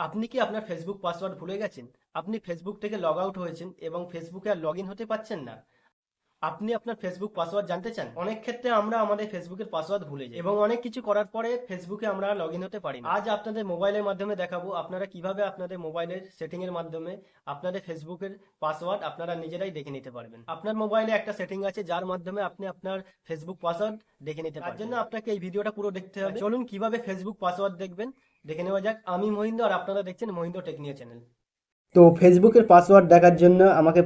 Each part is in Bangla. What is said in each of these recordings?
আপনি কি আপনার ফেসবুক পাসওয়ার্ড ভুলে গেছেন? আপনি ফেসবুক থেকে লগ আউট হয়েছেন এবং ফেসবুকে আর লগ ইন হতে পারছেন না। আপনি আপনার ফেসবুক পাসওয়ার্ড জানতে চান অনেক ক্ষেত্রে আমরা আমাদের ফেসবুকের পাসওয়ার্ড ভুলে যাই এবং অনেক কিছু করার পরে ফেসবুকে আমরা লগ ইন হতে পারি না। আজ আপনাদের মোবাইলের মাধ্যমে দেখাবো আপনারা কীভাবে আপনাদের মোবাইলের সেটিং এর মাধ্যমে আপনাদের ফেসবুকের পাসওয়ার্ড আপনারা নিজেরাই দেখে নিতে পারবেন। আপনার মোবাইলে একটা সেটিং আছে যার মাধ্যমে আপনি আপনার ফেসবুক পাসওয়ার্ড দেখে নিতে পারবেন তার জন্য আপনাকে এই ভিডিওটা পুরো দেখতে হবে। চলুন কীভাবে ফেসবুক পাসওয়ার্ড দেখবেন দেখে নেওয়া যাক। আমি মহিন্দ্র আর আপনারা দেখছেন মহিন্দ্র টেকনিয়া চ্যানেল। তো ফেসবুকের পাসওয়ার্ড দেখার জন্য আমাকে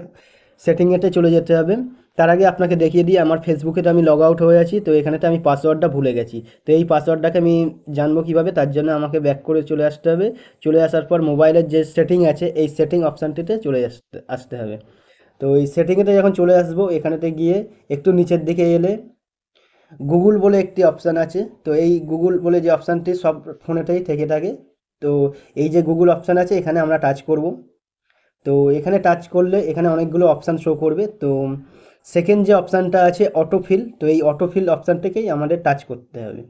সেটিংয়েতে চলে যেতে হবে। তার আগে আপনাকে দেখিয়ে দিই, আমার ফেসবুকেতে আমি লগ আউট হয়ে আছি, তো এখানেতে আমি পাসওয়ার্ডটা ভুলে গেছি। তো এই পাসওয়ার্ডটাকে আমি জানব কীভাবে, তার জন্য আমাকে ব্যাক করে চলে আসতে হবে। চলে আসার পর মোবাইলের যে সেটিং আছে, এই সেটিং অপশানটিতে চলে আসতে আসতে হবে। তো এই সেটিংয়েতে যখন চলে আসব, এখানেতে গিয়ে একটু নিচের দিকে এলে গুগল বলে একটি অপশান আছে। তো এই গুগল বলে যে অপশানটি সব ফোনেতেই থেকে থাকে। তো এই যে গুগল অপশান আছে, এখানে আমরা টাচ করব। তো এখানে টাচ করলে এখানে অনেকগুলো অপশান শো করবে। তো সেকেন্ড যে অপশানটা আছে অটোফিল তো এই অটোফিল অপশানটাকেই আমাদের টাচ করতে হবে।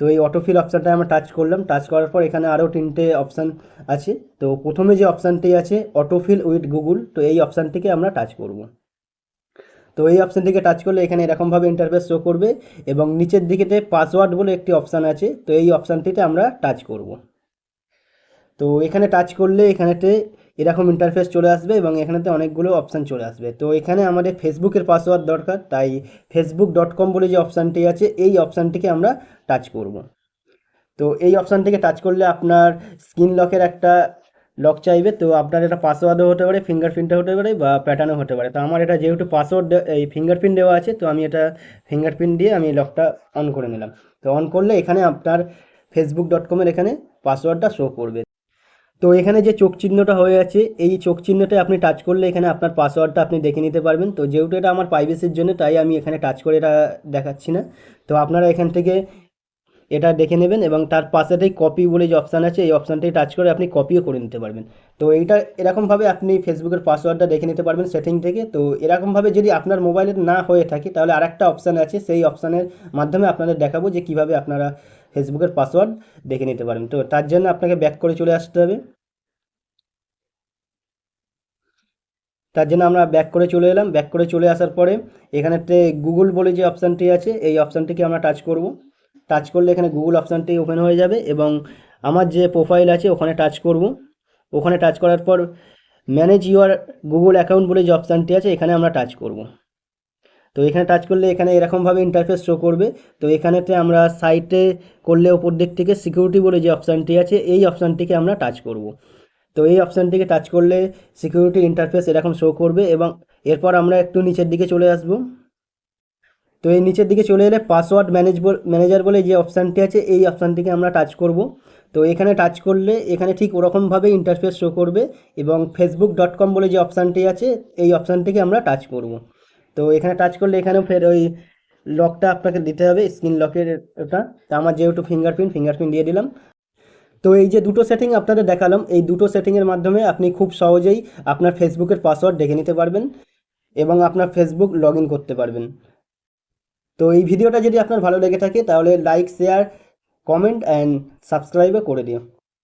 তো এই অটোফিল অপশানটা আমরা টাচ করলাম টাচ করার পর এখানে আরও তিনটে অপশান আছে। তো প্রথমে যে অপশানটি আছে অটোফিল উইথ গুগল তো এই অপশানটিকে আমরা টাচ করব। তো এই অপশানটিকে টাচ করলে এখানে এরকমভাবে ইন্টারফেস শো করবে এবং নিচের দিকেতে পাসওয়ার্ড বলে একটি অপশান আছে, তো এই অপশানটিতে আমরা টাচ করব। তো এখানে টাচ করলে এখানেতে এরকম ইন্টারফেস চলে আসবে এবং এখানেতে অনেকগুলো অপশান চলে আসবে। তো এখানে আমাদের ফেসবুকের পাসওয়ার্ড দরকার, তাই ফেসবুক ডট কম বলে যে অপশানটি আছে, এই অপশানটিকে আমরা টাচ করব। তো এই অপশানটিকে টাচ করলে আপনার স্ক্রিন লকের একটা লক চাইবে, তো আপনার এটা পাসওয়ার্ডও হতে পারে ফিঙ্গারপ্রিন্টও হতে পারে বা প্যাটার্নও হতে পারে। তো আমার এটা যেহেতু পাসওয়ার্ড এই ফিঙ্গারপ্রিন্ট দেওয়া আছে, তো আমি এটা ফিঙ্গারপ্রিন্ট দিয়ে আমি লকটা অন করে নিলাম। তো অন করলে এখানে আপনার ফেসবুক ডট কমের এখানে পাসওয়ার্ডটা শো করবে। তো এখানে যে চোখ চিহ্নটা হয়ে আছে, এই চোখ চিহ্নটা আপনি টাচ করলে এখানে আপনার পাসওয়ার্ডটা আপনি দেখে নিতে পারবেন। তো যেহেতু এটা আমার প্রাইভেসির জন্য, তাই আমি এখানে টাচ করে এটা দেখাচ্ছি না। তো আপনারা এখান থেকে এটা দেখে নেবেন এবং তার পাশেতেই কপি বলে যে অপশান আছে, এই অপশানটাই টাচ করে আপনি কপিও করে নিতে পারবেন। তো এইটা এরকমভাবে আপনি ফেসবুকের পাসওয়ার্ডটা দেখে নিতে পারবেন সেটিং থেকে। তো এরকমভাবে যদি আপনার মোবাইলে না হয়ে থাকে, তাহলে আরেকটা অপশান আছে, সেই অপশানের মাধ্যমে আপনাদের দেখাবো যে কীভাবে আপনারা ফেসবুকের পাসওয়ার্ড দেখে নিতে পারেন। তো তার জন্য আপনাকে ব্যাক করে চলে আসতে হবে। তার জন্য আমরা ব্যাক করে চলে এলাম। ব্যাক করে চলে আসার পরে এখানেতে গুগল বলে যে অপশানটি আছে, এই অপশানটিকে আমরা টাচ করব। টাচ করলে এখানে গুগল অপশানটি ওপেন হয়ে যাবে এবং আমার যে প্রোফাইল আছে ওখানে টাচ করব। ওখানে টাচ করার পর ম্যানেজ ইউর গুগল অ্যাকাউন্ট বলে যে অপশানটি আছে, এখানে আমরা টাচ করব। তো এখানে টাচ করলে এখানে এরকমভাবে ইন্টারফেস শো করবে। তো এখানেতে আমরা সাইটে করলে ওপর দিক থেকে সিকিউরিটি বলে যে অপশানটি আছে, এই অপশানটিকে আমরা টাচ করব। তো এই অপশানটিকে টাচ করলে সিকিউরিটি ইন্টারফেস এরকম শো করবে এবং এরপর আমরা একটু নিচের দিকে চলে আসব। তো এই নিচের দিকে চলে এলে পাসওয়ার্ড ম্যানেজ ম্যানেজার বলে যে অপশানটি আছে, এই অপশানটিকে আমরা টাচ করব। তো এখানে টাচ করলে এখানে ঠিক ওরকমভাবে ইন্টারফেস শো করবে এবং ফেসবুক ডট কম বলে যে অপশানটি আছে, এই অপশানটিকে আমরা টাচ করব। তো এখানে টাচ করলে এখানেও ফের ওই লকটা আপনাকে দিতে হবে স্ক্রিন লকের ওটা। তা আমার যেহেতু ফিঙ্গারপ্রিন্ট ফিঙ্গারপ্রিন্ট দিয়ে দিলাম। তো এই যে দুটো সেটিং আপনাদের দেখালাম, এই দুটো সেটিংয়ের মাধ্যমে আপনি খুব সহজেই আপনার ফেসবুকের পাসওয়ার্ড দেখে নিতে পারবেন এবং আপনার ফেসবুক লগ করতে পারবেন। তো এই ভিডিওটা যদি আপনার ভালো লেগে থাকে, তাহলে লাইক শেয়ার কমেন্ট অ্যান্ড সাবস্ক্রাইবও করে দিও।